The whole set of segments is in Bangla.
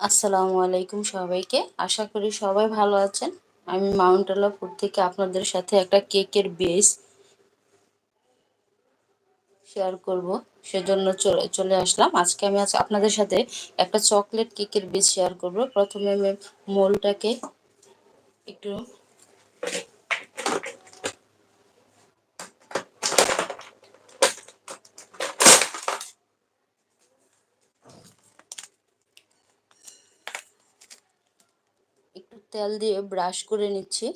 আসসালামু আলাইকুম সবাইকে। আশা করি সবাই ভালো আছেন। আমি মাউন্ট আলাপুর থেকে আপনাদের সাথে একটা কেকের বেস শেয়ার করব। সেজন্য চলে চলে আসলাম। আজকে আমি আজ আপনাদের সাথে একটা চকলেট কেকের বেস শেয়ার করব। প্রথমে আমি মোলটাকে একটু একটু তেল দিয়ে ব্রাশ করে নিচ্ছি।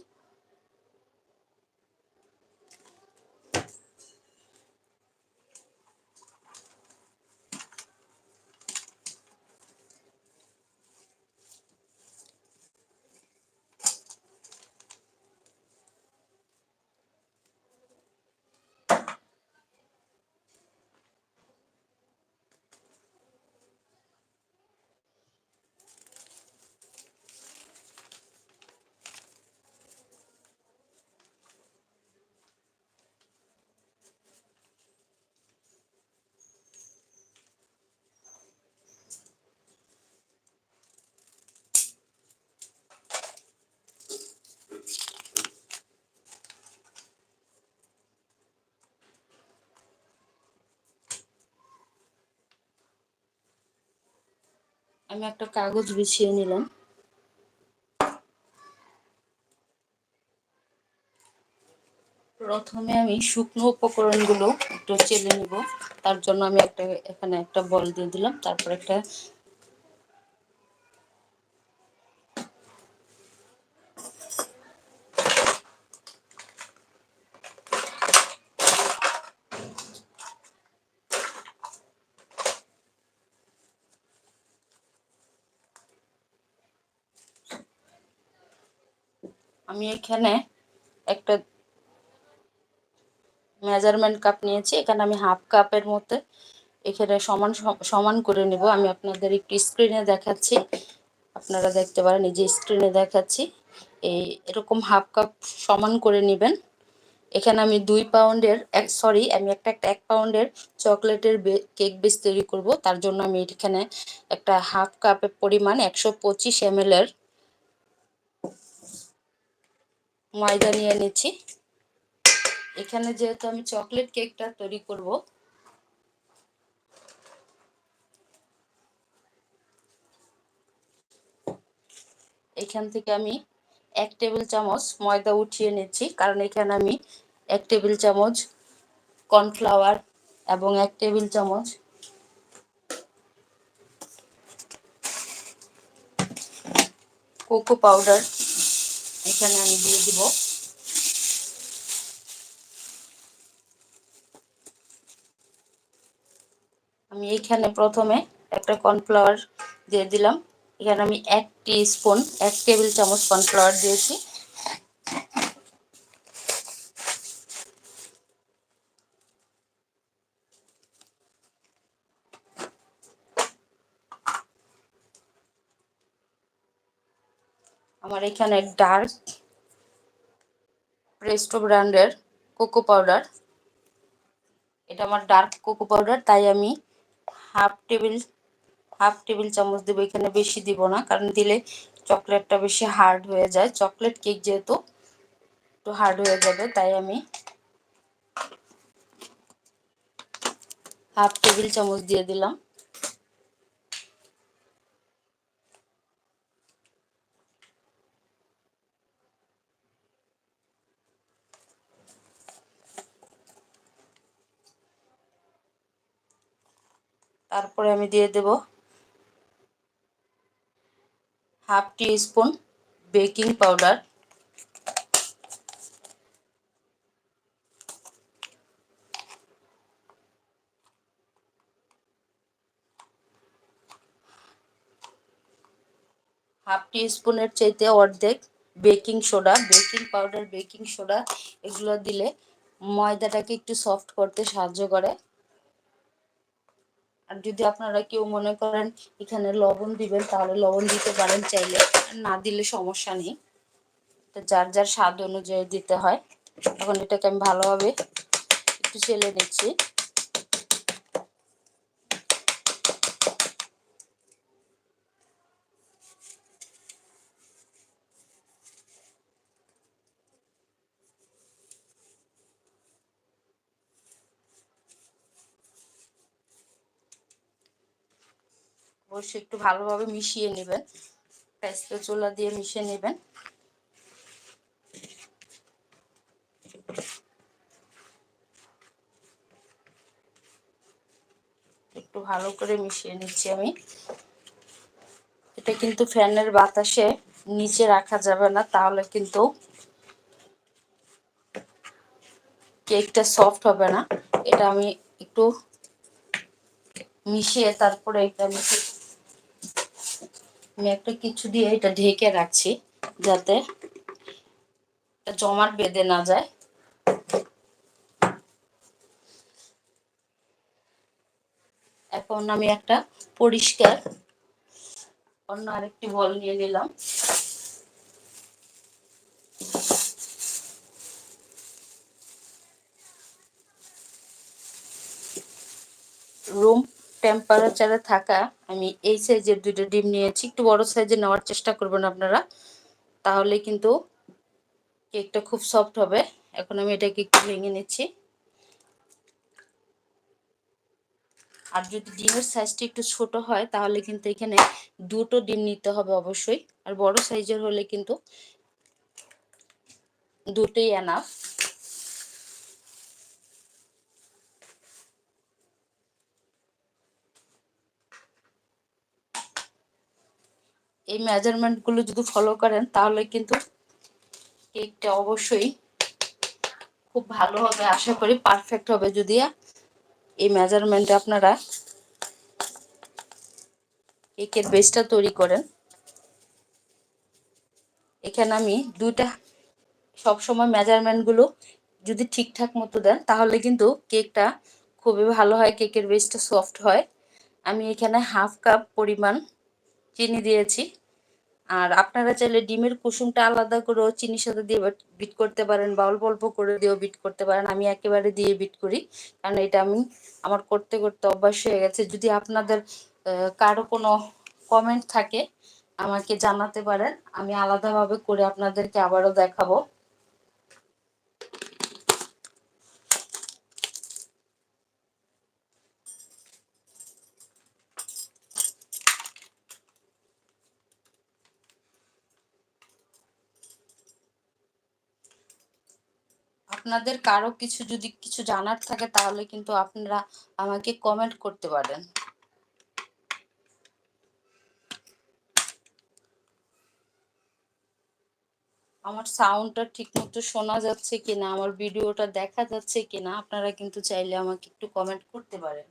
আমি একটা কাগজ বিছিয়ে নিলাম। প্রথমে আমি শুকনো উপকরণগুলো একটু চেলে নিব। তার জন্য আমি একটা এখানে একটা বল দিয়ে দিলাম। তারপর একটা আমি এখানে একটা মেজারমেন্ট কাপ নিয়েছি। এখানে আমি হাফ কাপের মধ্যে এখানে সমান সমান করে নেব। আমি আপনাদের একটু স্ক্রিনে দেখাচ্ছি। আপনারা দেখতে পারেন, এই যে স্ক্রিনে দেখাচ্ছি। এই এরকম হাফ কাপ সমান করে নেবেন। এখানে আমি দুই পাউন্ডের এক সরি আমি একটা একটা এক পাউন্ডের চকলেটের কেক বেস তৈরি করব। তার জন্য আমি এখানে একটা হাফ কাপের পরিমাণ একশো পঁচিশ এম এর ময়দা নিয়ে নিচ্ছি। এখানে যেহেতু আমি চকলেট কেকটা তৈরি করব। এখান থেকে আমি এক টেবিল চামচ ময়দা উঠিয়ে নিচ্ছি, কারণ এখানে আমি এক টেবিল চামচ কর্নফ্লাওয়ার এবং এক টেবিল চামচ কোকো পাউডার এখানে আমি দিয়ে দিব। আমি এখানে প্রথমে একটা কর্নফ্লাওয়ার দিয়ে দিলাম। এখানে আমি এক স্পুন, এক টেবিল চামচ কর্নফ্লাওয়ার দিয়েছি। আমার এখানে ডার্ক প্রেস্টো ব্র্যান্ডের কোকো পাউডার। এটা আমার ডার্ক কোকো পাউডার, তাই আমি হাফ টেবিল হাফ টেবিল চামচ দেবো। এখানে বেশি দিব না, কারণ দিলে চকলেটটা বেশি হার্ড হয়ে যায়। চকলেট কেক যেহেতু একটু হার্ড হয়ে যাবে, তাই আমি হাফ টেবিল চামচ দিয়ে দিলাম। তারপরে আমি দিয়ে দেব half teaspoon baking powder. Half টি স্পুনের চাইতে অর্ধেক baking soda, baking powder, baking soda এগুলো দিলে ময়দাটাকে একটু সফট করতে সাহায্য করে। আর যদি আপনারা কেউ মনে করেন এখানে লবণ দিবেন, তাহলে লবণ দিতে পারেন চাইলে। না দিলে সমস্যা নেই। যার যার স্বাদ অনুযায়ী দিতে হয়। এখন এটাকে আমি ভালোভাবে একটু ছেলে নিচ্ছি। অবশ্যই একটু ভালোভাবে মিশিয়ে নেবেন। চোলা দিয়ে মিশিয়ে নেবেন। একটু ভালো করে মিশিয়ে নিচ্ছি আমি। এটা কিন্তু ফ্যানের বাতাসে নিচে রাখা যাবে না, তাহলে কিন্তু কেকটা সফট হবে না। এটা আমি একটু মিশিয়ে তারপরে এটা আমি আমি একটা কিছু দিয়ে এটা ঢেকে রাখছি যাতে জমাট বেঁধে না যায়। এখন আমি একটা পরিষ্কার অন্য আরেকটি বল নিয়ে নিলাম। রুম টেম্পারেচারে থাকা, আমি এই সাইজের দুটো ডিম নিয়েছি। একটু বড় সাইজের নেওয়ার চেষ্টা করবেন আপনারা। তাহলে কিন্তু কেকটা খুব সফট হবে। এখন আমি এটাকে একটু ভেঙে নিচ্ছি। আর যদি ডিমের সাইজটা একটু ছোট হয়, তাহলে কিন্তু এখানে দুটো ডিম নিতে হবে অবশ্যই। আর বড় সাইজের হলে কিন্তু দুটোই এনাফ এই মেজারমেন্টগুলো যদি ফলো করেন, তাহলে কিন্তু কেকটা অবশ্যই খুব ভালো হবে, আশা করি পারফেক্ট হবে যদি এই মেজারমেন্টে আপনারা কেকের বেসটা তৈরি করেন। এখানে আমি দুইটা সবসময় মেজারমেন্টগুলো যদি ঠিকঠাক মতো দেন, তাহলে কিন্তু কেকটা খুবই ভালো হয় কেকের বেসটা সফট হয়। আমি এখানে হাফ কাপ পরিমাণ চিনি দিয়েছি। আর আপনারা চাইলে ডিমের কুসুমটা আলাদা করেও চিনির সাথে দিয়ে বিট করতে পারেন বা অল্প অল্প করে দিয়েও বিট করতে পারেন। আমি একেবারে দিয়ে বিট করি, কারণ এটা আমি, আমার করতে করতে অভ্যাস হয়ে গেছে। যদি আপনাদের কারও কোনো কমেন্ট থাকে, আমাকে জানাতে পারেন। আমি আলাদাভাবে করে আপনাদেরকে আবারও দেখাবো। আপনাদের কারও কিছু যদি কিছু জানার থাকে, তাহলে কিন্তু আপনারা আমাকে কমেন্ট করতে পারেন। আমার সাউন্ডটা ঠিক মতো শোনা যাচ্ছে কিনা, আমার ভিডিওটা দেখা যাচ্ছে কিনা, আপনারা কিন্তু চাইলে আমাকে একটু কমেন্ট করতে পারেন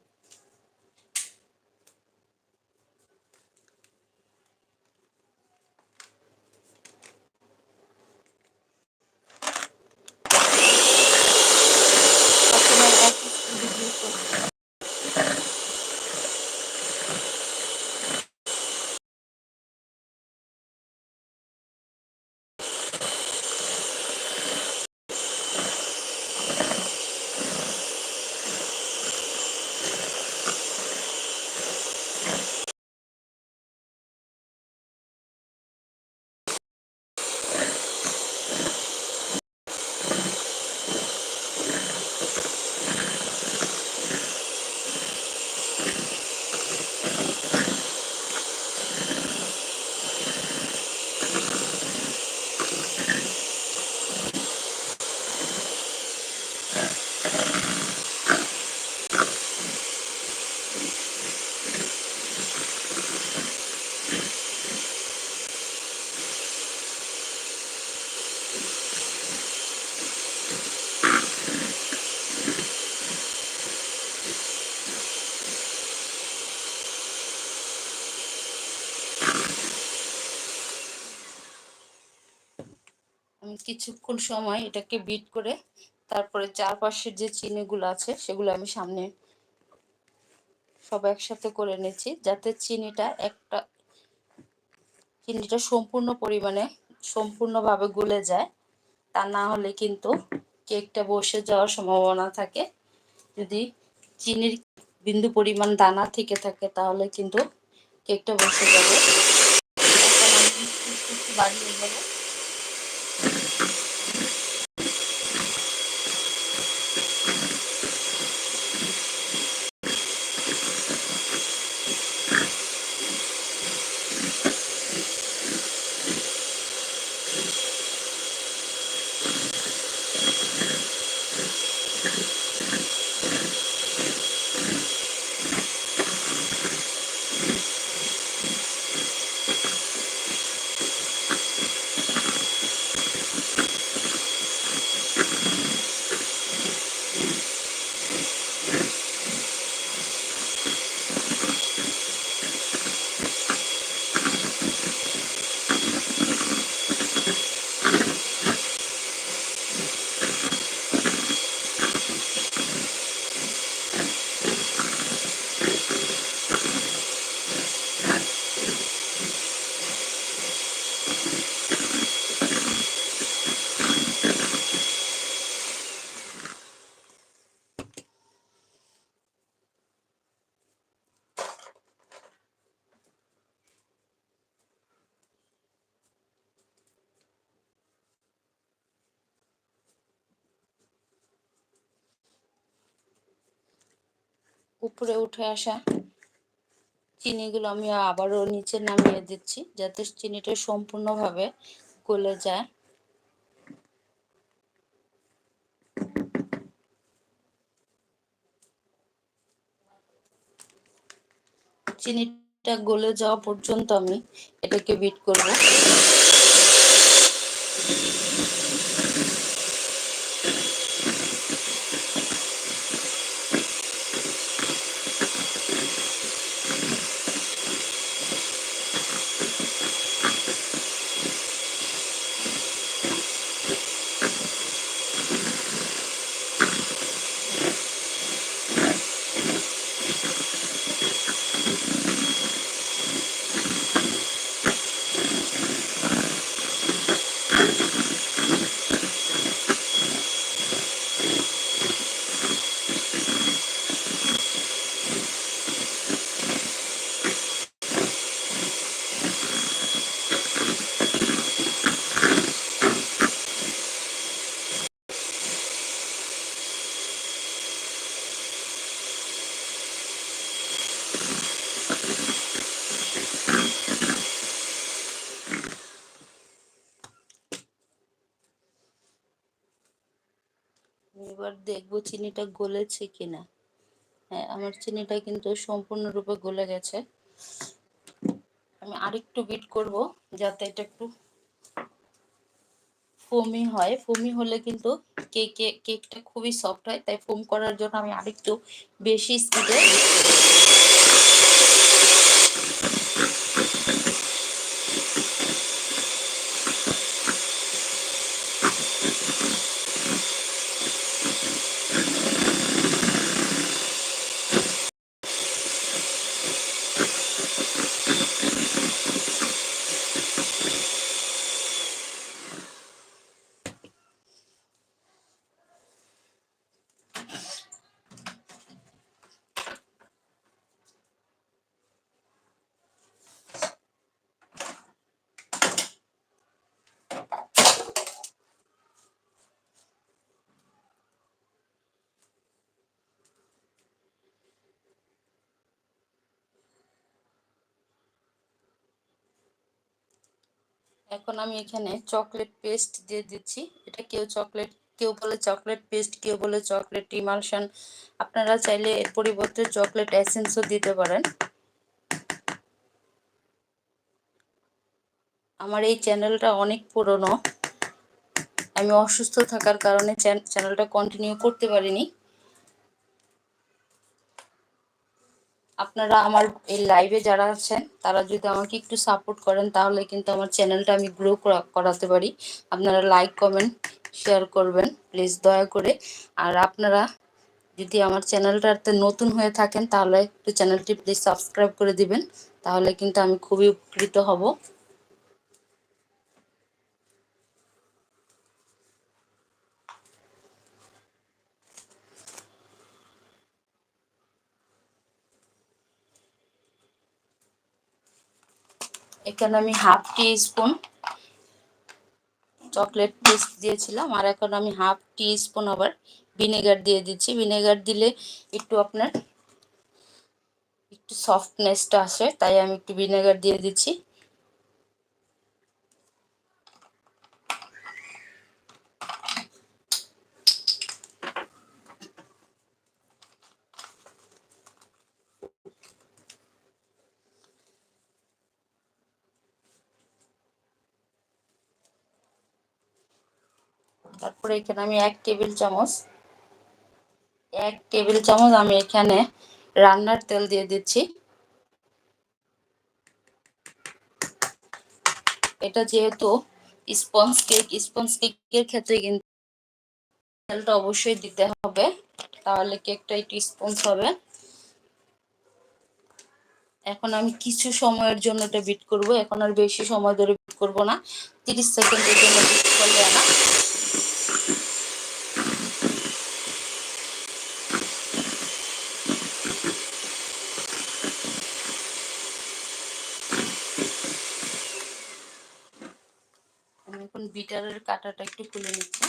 আমি কিছুক্ষণ সময় এটাকে বিট করে তারপরে চারপাশের যে চিনিগুলো আছে, সেগুলো আমি সামনে সব একসাথে করে নিচ্ছি, যাতে চিনিটা একটা, চিনিটা সম্পূর্ণ পরিমাণে সম্পূর্ণভাবে গলে যায়। তা না হলে কিন্তু কেকটা বসে যাওয়ার সম্ভাবনা থাকে। যদি চিনির বিন্দু পরিমাণ দানা থেকে থাকে, তাহলে কিন্তু কেকটা বসে যাবে। বাড়িয়ে যাবে উপরে উঠে আসা চিনিগুলো আমি আবারও নিচে নামিয়ে দিচ্ছি, যাতে চিনিটা সম্পূর্ণভাবে গলে যায়। চিনিটা গলে যাওয়া পর্যন্ত আমি এটাকে বিট করব। দেখব চিনিটা গলেছে কিনা। হ্যাঁ আমার চিনিটা কিন্তু সম্পূর্ণরূপে গলে গেছে। আমি আরেকটু বিট করব যাতে এটা একটু ফোমি হয়। ফোমি হলে কিন্তু কেক কেকটা খুবই সফট হয়, তাই ফোম করার জন্য আমি আরেকটু বেশি স্পিডে এখন আমি এখানে চকলেট পেস্ট দিয়ে দিচ্ছি। এটা কেউ চকলেট কেউ বলে চকলেট পেস্ট কেউ বলে চকলেট ইমালশন আপনারা চাইলে এর পরিবর্তে চকলেট এসেন্সও দিতে পারেন। আমার এই চ্যানেলটা অনেক পুরনো। আমি অসুস্থ থাকার কারণে চ্যানেলটা কন্টিনিউ করতে পারিনি। আপনারা আমার এই লাইভে যারা আছেন, তারা যদি আমাকে একটু সাপোর্ট করেন, তাহলে কিন্তু আমার চ্যানেলটা আমি গ্রো করাতে পারি। আপনারা লাইক কমেন্ট শেয়ার করবেন প্লিজ দয়া করে। আর আপনারা যদি আমার চ্যানেলটাতে নতুন হয়ে থাকেন, তাহলে একটু চ্যানেলটি প্লিজ সাবস্ক্রাইব করে দিবেন, তাহলে কিন্তু আমি খুবই উপকৃত হব। এখানে আমি half teaspoon chocolate paste দিয়েছিলাম, আর এখন আমি হাফ টি স্পুন আবার ভিনেগার দিয়ে দিচ্ছি। ভিনেগার দিলে একটু আপনার একটু সফটনেসটা আসে, তাই আমি একটু ভিনেগার দিয়ে দিচ্ছি। তারপরে এখানে আমি এক টেবিল চামচ, এক টেবিল চামচ আমি এখানে রান্নার তেল দিয়ে দিচ্ছি। এটা যেহেতু স্পঞ্জ কেক, স্পঞ্জ কেকের ক্ষেত্রে কিন্তু তেলটা অবশ্যই দিতে হবে, তাহলে কেকটা একটু স্পঞ্জ হবে। এখন আমি কিছু সময়ের জন্য এটা বিট করব, এখন আর বেশি সময় ধরে বিট করব না, তিরিশ সেকেন্ডের জন্য বিট করলে না। এখন বিটারের কাঁটাটা একটু খুলে নিচ্ছি।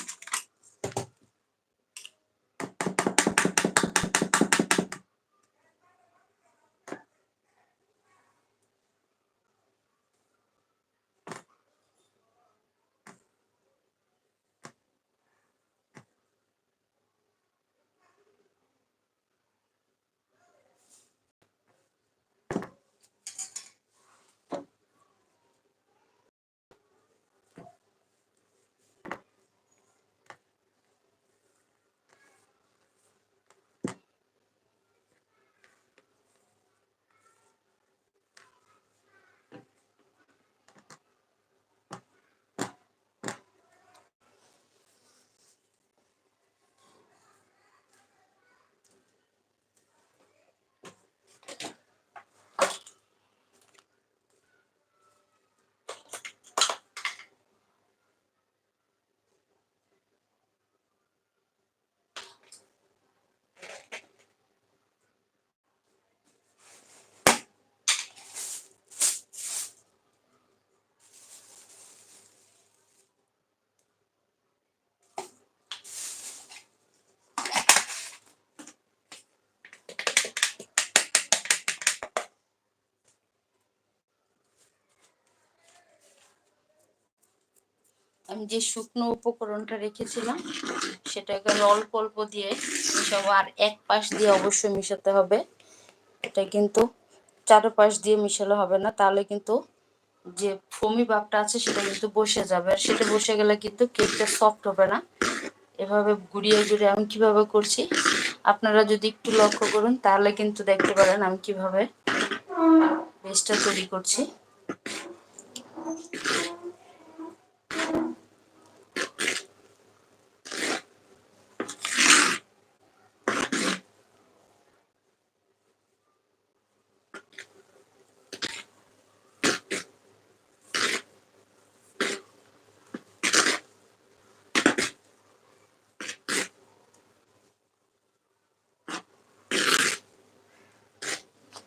আমি যে শুকনো উপকরণটা রেখেছিলাম সেটাকে অল্প অল্প দিয়ে মিশাবো। আর এক পাশ দিয়ে অবশ্যই মিশাতে হবে। এটা কিন্তু চারোপাশ দিয়ে মিশালে হবে না। তাহলে কিন্তু যে ফমি ভাবটা আছে, সেটা কিন্তু বসে যাবে। আর সেটা বসে গেলে কিন্তু কেকটা সফট হবে না। এভাবে ঘুরিয়ে ঘুরিয়ে আমি কীভাবে করছি, আপনারা যদি একটু লক্ষ্য করুন, তাহলে কিন্তু দেখতে পারেন আমি কীভাবে বেসটা তৈরি করছি।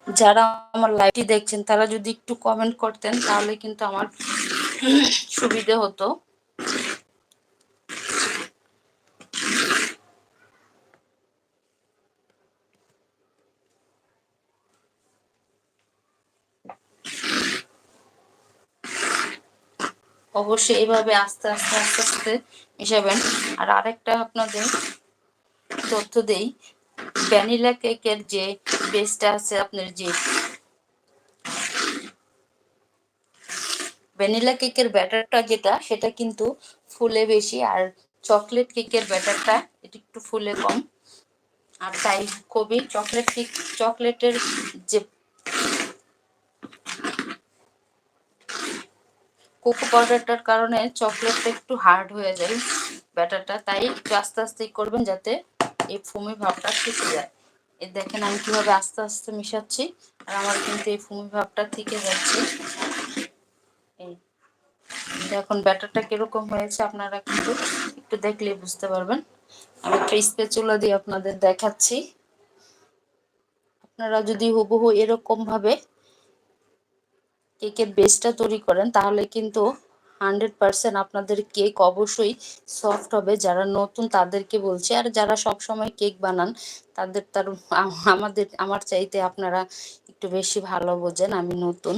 যারা আমার লাইভটি দেখছেন, তারা যদি একটু কমেন্ট করতেন, তাহলে কিন্তু আমার সুবিধে হতো। অবশ্যই এভাবে আস্তে আস্তে আস্তে আস্তে মিশাবেন। আর আরেকটা আপনাদের তথ্য দেই ভ্যানিলা কেকের যে বেসটা আছে আপনার যে ভ্যানিলা কেকের ব্যাটারটা যেটা, সেটা কিন্তু ফুলে বেশি আর চকলেট কেকের ব্যাটারটা এটা একটু ফুলে কম। আর তাই খুবই চকলেট কেক, চকলেটের যে কোকো পাউডারটার কারণে চকলেটটা একটু হার্ড হয়ে যায় ব্যাটারটা, তাই একটু আস্তে আস্তে করবেন যাতে এই ফুমি ভাবটা থেকে যায়। এই দেখেন আমি কীভাবে আস্তে আস্তে মিশাচ্ছি, আর আমার কিন্তু এই ফুমি ভাবটা থেকে যাচ্ছে। এই এখন ব্যাটারটা কীরকম হয়েছে আপনারা কিন্তু একটু দেখলে বুঝতে পারবেন। আমি একটা স্পেচুলা দিয়ে আপনাদের দেখাচ্ছি। আপনারা যদি হুবহু এরকম ভাবে কেকের বেসটা তৈরি করেন, তাহলে কিন্তু হান্ড্রেড পারসেন্ট আপনাদের কেক অবশ্যই সফট হবে। যারা নতুন তাদেরকে বলছি, আর যারা সব সময় কেক বানান, তাদের তার আমাদের, আমার চাইতে আপনারা একটু বেশি ভালো বোঝেন, আমি নতুন।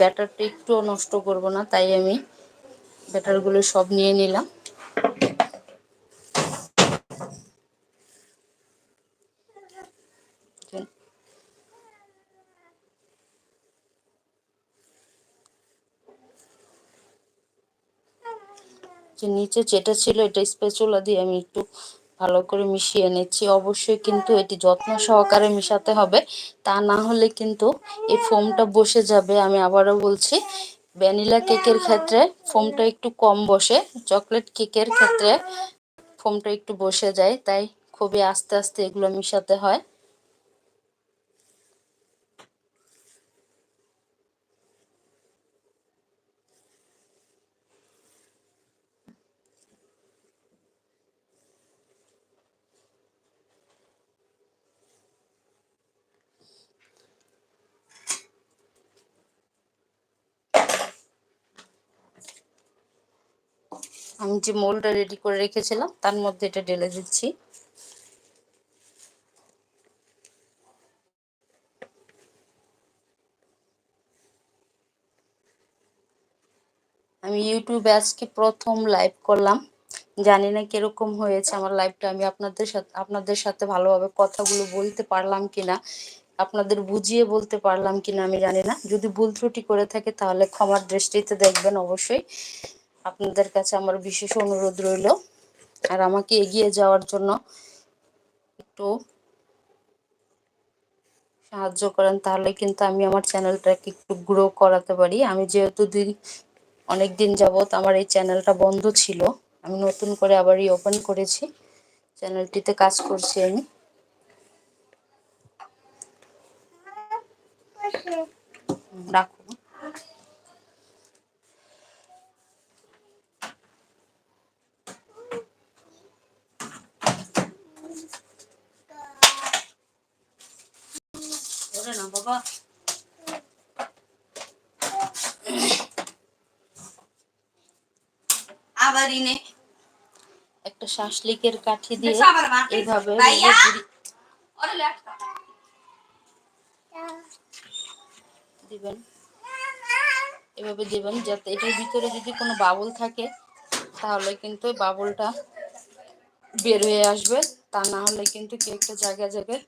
ব্যাটারটা একটুও নষ্ট করব না, তাই আমি ব্যাটারগুলো সব নিয়ে নিলাম। যে নিচে যেটা ছিল এটা স্পেচুলা দিয়ে আমি একটু ভালো করে মিশিয়ে নিচ্ছি। অবশ্যই কিন্তু এটি যত্ন সহকারে মিশাতে হবে। তা না হলে কিন্তু এই ফোমটা বসে যাবে। আমি আবারও বলছি, ভ্যানিলা কেকের ক্ষেত্রে ফোমটা একটু কম বসে, চকলেট কেকের ক্ষেত্রে ফোমটা একটু বসে যায়। তাই খুবই আস্তে আস্তে এগুলো মিশাতে হয় আমি যে মোলটা রেডি করে রেখেছিলাম, তার মধ্যে এটা ঢেলে দিচ্ছি। আমি ইউটিউবে আজকে প্রথম লাইভ করলাম। জানি না কীরকম হয়েছে, আমার লাইভটা আমি আপনাদের সাথে আপনাদের সাথে ভালোভাবে কথাগুলো বলতে পারলাম কিনা, আপনাদের বুঝিয়ে বলতে পারলাম কিনা আমি জানি না। যদি ভুল ত্রুটি করে থাকে তাহলে ক্ষমার দৃষ্টিতে দেখবেন অবশ্যই। আপনাদের কাছে আমার বিশেষ অনুরোধ রইল। আর আমাকে এগিয়ে যাওয়ার জন্য একটু সাহায্য করেন, তাহলে কিন্তু আমি আমার চ্যানেলটাকে একটু গ্রো করাতে পারি। আমি যেহেতু দিন অনেক দিন যাবৎ আমার এই চ্যানেলটা বন্ধ ছিল, আমি নতুন করে আবার ওপেন করেছি। চ্যানেলটিতে কাজ করছি আমি। রাখো। না বাবা। আবার ইনে একটা শাসলিকের কাঠি দিয়ে এইভাবে দিবেন। এভাবে দিবেন যাতে এটার ভিতরে যদি কোনো বাবুল থাকে তাহলে কিন্তু বাবুলটা বের হয়ে আসবে। তা না হলে কিন্তু কেকটা জায়গায় জায়গায়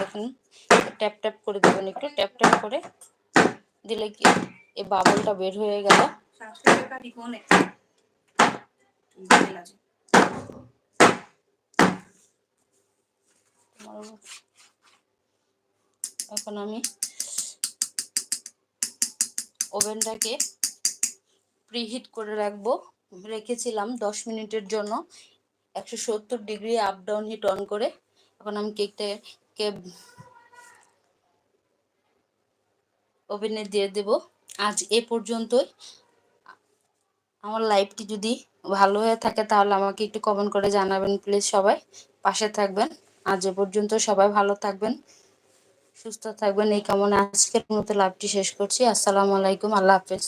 দেখুন ট্যাপ ট্যাপ করে দেবেন একটু ট্যাপ ট্যাপ করে দিলে কি এই বাবলটা বের হয়ে গেল। এখন আমি ওভেনটাকে প্রিহিট করে রাখব। রেখেছিলাম দশ মিনিটের জন্য। একশো সত্তর degree up down heat on করে। এখন আমি কেকটাকে ওভেনে দিয়ে দেব। আজ এ পর্যন্তই। আমার লাইভটি যদি ভালো হয়ে থাকে তাহলে আমাকে একটু কমেন্ট করে জানাবেন প্লিজ সবাই। পাশে থাকবেন। আজ এ পর্যন্ত সবাই ভালো থাকবেন, সুস্থ থাকবেন। এই কামনা আজকের মতো লাভটি শেষ করছি। আসসালামু আলাইকুম। আল্লাহ হাফেজ।